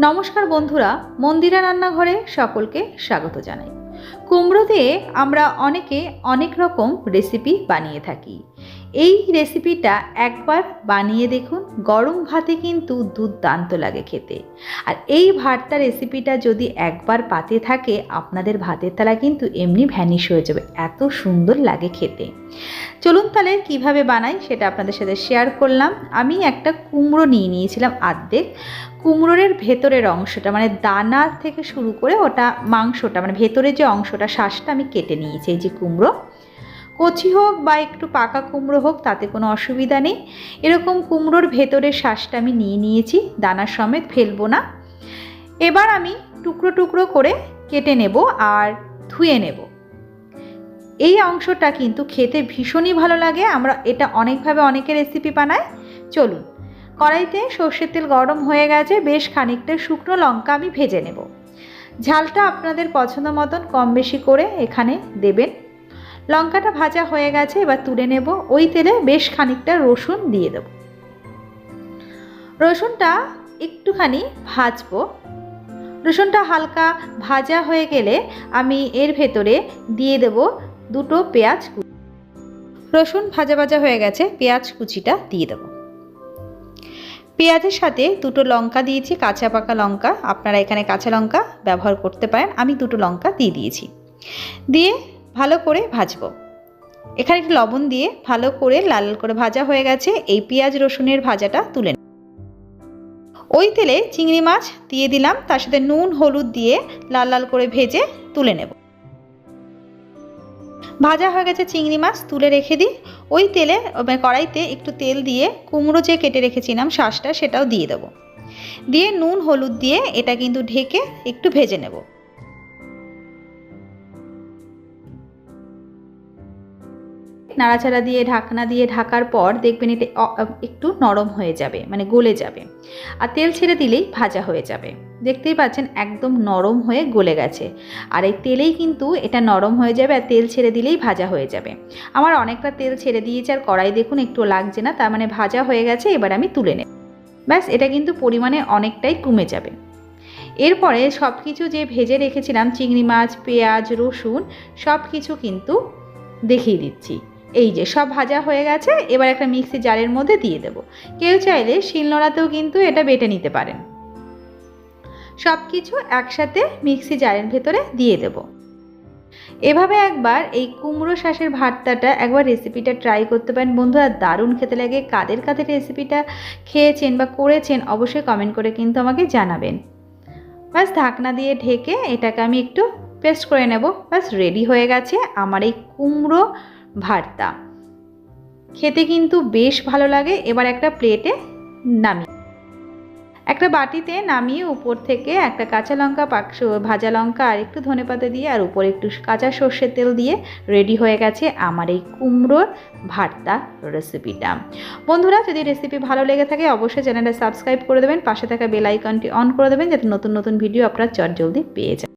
নমস্কার বন্ধুরা, মন্দিরা রান্নাঘরে সকলকে স্বাগত জানাই। কুমড়ো দিয়ে আমরা অনেকে অনেক রকম রেসিপি বানিয়ে থাকি। এই রেসিপিটা একবার বানিয়ে দেখুন। গরম ভাতে কিন্তু দুর্দান্ত লাগে খেতে। আর এই ভাতটা রেসিপিটা যদি একবার পাতে থাকে, আপনাদের ভাতের থালা কিন্তু এমনি ভ্যানিশ হয়ে যাবে। এত সুন্দর লাগে খেতে। চলুন তাহলে কীভাবে বানাই সেটা আপনাদের সাথে শেয়ার করলাম। আমি একটা কুমড়ো নিয়ে নিয়েছিলাম আর্ধেক। কুমড়োর ভেতরের অংশটা মানে দানা থেকে শুরু করে ওটা মাংসটা মানে ভেতরের যে অংশটা, শ্বাসটা আমি কেটে নিয়েছি, এই যে কুমড়ো। কচি হোক বা একটু পাকা কুমড়ো হোক, তাতে কোনো অসুবিধা নেই। এরকম কুমড়োর ভেতরের শ্বাসটা আমি নিয়ে নিয়েছি দানার সমেত ফেলব না। এবার আমি টুকরো টুকরো করে কেটে নেব আর ধুয়ে নেব। এই অংশটা কিন্তু খেতে ভীষণই ভালো লাগে, আমরা এটা অনেকভাবে অনেকে রেসিপি বানায়। চলুন, কড়াইতে সর্ষের তেল গরম হয়ে গেছে, বেশ খানিকটা শুকনো লঙ্কা আমি ভেজে নেব। ঝালটা আপনাদের পছন্দ মতন কম বেশি করে এখানে দেবেন। লঙ্কাটা ভাজা হয়ে গেছে, এবার তুলে নেব। ওই তেলে বেশ খানিকটা রসুন দিয়ে দেব। রসুনটা একটুখানি ভাজবো। রসুনটা হালকা ভাজা হয়ে গেলে আমি এর ভেতরে দিয়ে দেব দুটো পেঁয়াজ কুচি। রসুন ভাজা ভাজা হয়ে গেছে, পেঁয়াজ কুচিটা দিয়ে দেবো। পেঁয়াজের সাথে দুটো লঙ্কা দিয়েছি, কাঁচা পাকা লঙ্কা। আপনারা এখানে কাঁচা লঙ্কা ব্যবহার করতে পারেন। আমি দুটো লঙ্কা দিয়ে দিয়েছি। দিয়ে ভালো করে ভাজবো। এখানে একটু লবণ দিয়ে ভালো করে লাল করে ভাজা হয়ে গেছে। এই পেঁয়াজ রসুনের ভাজাটা তুলে। ওই তেলে চিংড়ি মাছ দিয়ে দিলাম। তার সাথে নুন, হলুদ দিয়ে লাল লাল করে ভেজে তুলে নেব। ভাজা হয়ে গেছে চিংড়ি মাছ, তুলে রেখে দিই। ওই তেলে মানে কড়াইতে একটু তেল দিয়ে কুমড়ো যে কেটে রেখেছিলাম শ্বাসটা সেটাও দিয়ে দেবো। দিয়ে নুন, হলুদ দিয়ে এটা কিন্তু ঢেকে একটু ভেজে নেব। নাড়াচাড়া দিয়ে, ঢাকনা দিয়ে ঢাকার পর দেখবেন অ- একটু নরম হয়ে যাবে মানে গলে যাবে। আর তেল ছেড়ে দিলেই ভাজা হয়ে যাবে। দেখতেই পাচ্ছেন একদম নরম হয়ে গলে গেছে। আর এই তেলেই কিন্তু এটা নরম হয়ে যাবে আর তেল ছেড়ে দিলেই ভাজা হয়ে যাবে। আমার অনেকটা তেল ছেড়ে দিয়েছে আর কড়াই দেখুন একটু লাগছে না, তার মানে ভাজা হয়ে গেছে, এবার আমি তুলে নেব। ব্যাস, এটা কিন্তু পরিমাণে অনেকটাই কমে যাবে। এরপরে সব কিছু যে ভেজে রেখেছিলাম, চিংড়ি মাছ, পেঁয়াজ, রসুন সব কিছু কিন্তু দেখিয়ে দিচ্ছি। এই যে, সব ভাজা হয়ে গেছে, এবার একটা মিক্সি জারের মধ্যে দিয়ে দেবো। কেউ চাইলে শিলনোড়াতেও কিন্তু এটা বেটে নিতে পারেন। সব কিছু একসাথে মিক্সি জারের ভেতরে দিয়ে দেব। এভাবে একবার এই কুমড়ো শাঁসের ভর্তাটা একবার রেসিপিটা ট্রাই করতে পারেন। বন্ধুরা, দারুণ খেতে লাগে। কাদের কাদের রেসিপিটা খেয়েছেন বা করেছেন অবশ্যই কমেন্ট করে কিন্তু আমাকে জানাবেন। ব্যাস ঢাকনা দিয়ে ঢেকে এটাকে আমি একটু পেস্ট করে নেব। ব্যাস রেডি হয়ে গেছে আমার এই কুমড়ো ভর্তা। খেতে কিন্তু বেশ ভালো লাগে। এবার একটা প্লেটে নামি একটা বাটিতে নামিয়ে উপর থেকে একটা কাঁচা লঙ্কা পাক ভাজা লঙ্কা আর একটু ধনেপাতা দিয়ে আর উপরে একটু কাঁচা সর্ষের তেল দিয়ে রেডি হয়ে গেছে আমার এই কুমড়োর ভর্তা রেসিপিটা। বন্ধুরা, যদি রেসিপি ভালো লেগে থাকে অবশ্যই চ্যানেলটা সাবস্ক্রাইব করে দেবেন। পাশে থাকা বেল আইকনটি অন করে দেবেন যাতে নতুন নতুন ভিডিও আপনারা চট জলদি পেয়ে যান